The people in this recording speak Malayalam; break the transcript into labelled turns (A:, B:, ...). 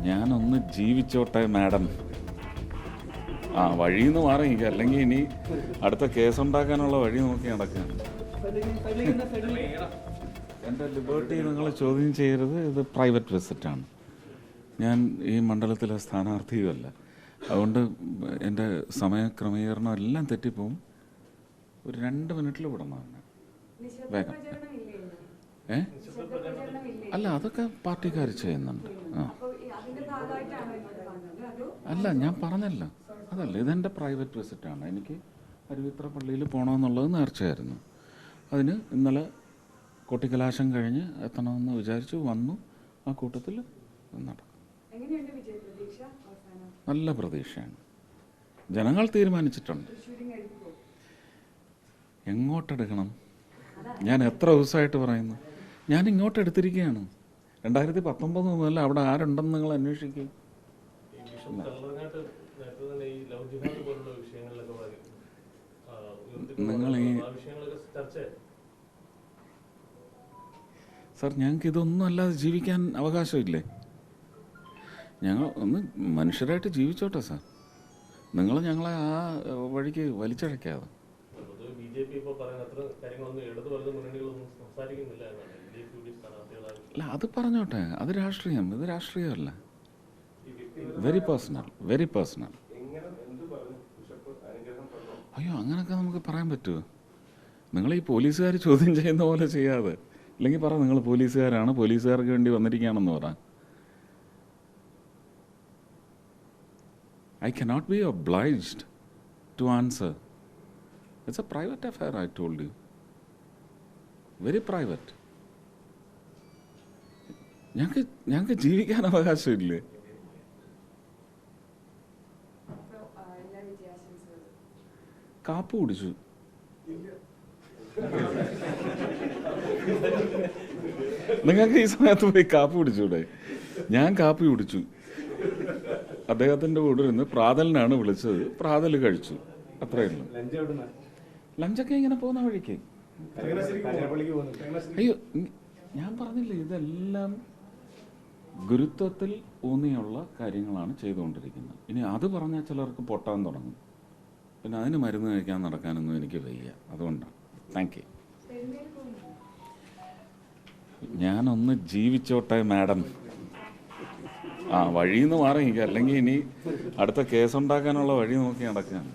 A: ഞാനൊന്ന് ജീവിച്ചോട്ടെ മാഡം. ആ വഴിന്ന് മാറി എനിക്ക് അല്ലെങ്കിൽ ഇനി അടുത്ത കേസ് ഉണ്ടാക്കാനുള്ള വഴി നോക്കി നടക്കാം എന്റെ ലിബർട്ടി നിങ്ങൾ ചോദ്യം ചെയ്യരുത്. ഇത് പ്രൈവറ്റ് വിസിറ്റാണ്. ഞാൻ ഈ മണ്ഡലത്തിലെ സ്ഥാനാർത്ഥിയുമല്ല. അതുകൊണ്ട് എന്റെ സമയക്രമീകരണം എല്ലാം തെറ്റിപ്പോവും. ഒരു രണ്ട് മിനിറ്റിൽ വിടണം വേഗം. ഏ? അല്ല അതൊക്കെ പാർട്ടിക്കാർ ചെയ്യുന്നുണ്ട്. ആ. അല്ല ഞാൻ പറഞ്ഞല്ല. അതല്ല ഇതെന്റെ പ്രൈവറ്റ് വിസിറ്റാണ്. എനിക്ക് അരുവിത്ര പള്ളിയിൽ പോകണമെന്നുള്ളത് നേർച്ചയായിരുന്നു. അതിന് ഇന്നലെ കൊട്ടിക്കലാശം കഴിഞ്ഞ് എത്തണമെന്ന് വിചാരിച്ചു വന്നു. ആ കൂട്ടത്തിൽ നടക്കും. നല്ല പ്രതീക്ഷയാണ്. ജനങ്ങൾ തീരുമാനിച്ചിട്ടുണ്ട്. എങ്ങോട്ടെടുക്കണം? ഞാൻ എത്ര ദിവസമായിട്ട് പറയുന്നു? ഞാൻ ഇങ്ങോട്ട് എടുത്തിരിക്കുകയാണ്. രണ്ടായിരത്തി പത്തൊമ്പത് മുതൽ അവിടെ ആരുണ്ടെന്ന് നിങ്ങൾ അന്വേഷിക്കും. നിങ്ങൾ ഈ- സാർ ഞങ്ങൾക്ക് ഇതൊന്നും അല്ലാതെ ജീവിക്കാൻ അവകാശമില്ലേ? ഞങ്ങൾ ഒന്ന് മനുഷ്യരായിട്ട് ജീവിച്ചോട്ടെ സാർ. നിങ്ങൾ ഞങ്ങളെ ആ വഴിക്ക് വലിച്ചഴക്കാതെ. അല്ല അത് പറഞ്ഞോട്ടെ. അത് രാഷ്ട്രീയം. ഇത് രാഷ്ട്രീയമല്ല. വെരി പേഴ്സണൽ വെരി പേഴ്സണൽ അയ്യോ അങ്ങനൊക്കെ നമുക്ക് പറയാൻ പറ്റുമോ നിങ്ങൾ ഈ പോലീസുകാർ ചോദ്യം ചെയ്യുന്ന പോലെ ചെയ്യാതെ. ഇല്ലെങ്കിൽ പറ നിങ്ങൾ പോലീസുകാരാണ്. പോലീസുകാർക്ക് വേണ്ടി വന്നിരിക്കുകയാണെന്ന് പറ. I cannot be obliged to answer it's a private affair, I told you very private ഞങ്ങൾക്ക് ഞങ്ങൾക്ക് ജീവിക്കാൻ അവകാശമില്ലേ? കാപ്പ് കുടിച്ചു. നിങ്ങൾക്ക് ഈ സമയത്ത് പോയി കാപ്പി കുടിച്ചൂടെ? ഞാൻ കാപ്പി കുടിച്ചു. അദ്ദേഹത്തിന്റെ കൂടെ ഇരുന്ന് പ്രാതലിനാണ് വിളിച്ചത്. പ്രാതൽ കഴിച്ചു. അത്രയേ ഉള്ളൂ. ലഞ്ചൊക്കെ ഇങ്ങനെ പോകുന്ന വഴിക്ക്. അയ്യോ ഞാൻ പറഞ്ഞില്ലേ ഇതെല്ലാം ഗുരുത്വത്തിൽ ഊന്നിയുള്ള കാര്യങ്ങളാണ് ചെയ്തുകൊണ്ടിരിക്കുന്നത്. ഇനി അത് പറഞ്ഞാൽ ചിലർക്ക് പൊട്ടാൻ തുടങ്ങും. പിന്നെ അതിന് മരുന്ന് കഴിക്കാൻ നടക്കാനൊന്നും എനിക്ക് വയ്യ. അതുകൊണ്ടാണ്. താങ്ക് യു ഞാനൊന്ന് ജീവിച്ചോട്ടെ മാഡം. ആ വഴിന്ന് മാറി അല്ലെങ്കിൽ ഇനി അടുത്ത കേസുണ്ടാക്കാനുള്ള വഴി നോക്കി നടക്കുകയാണ്.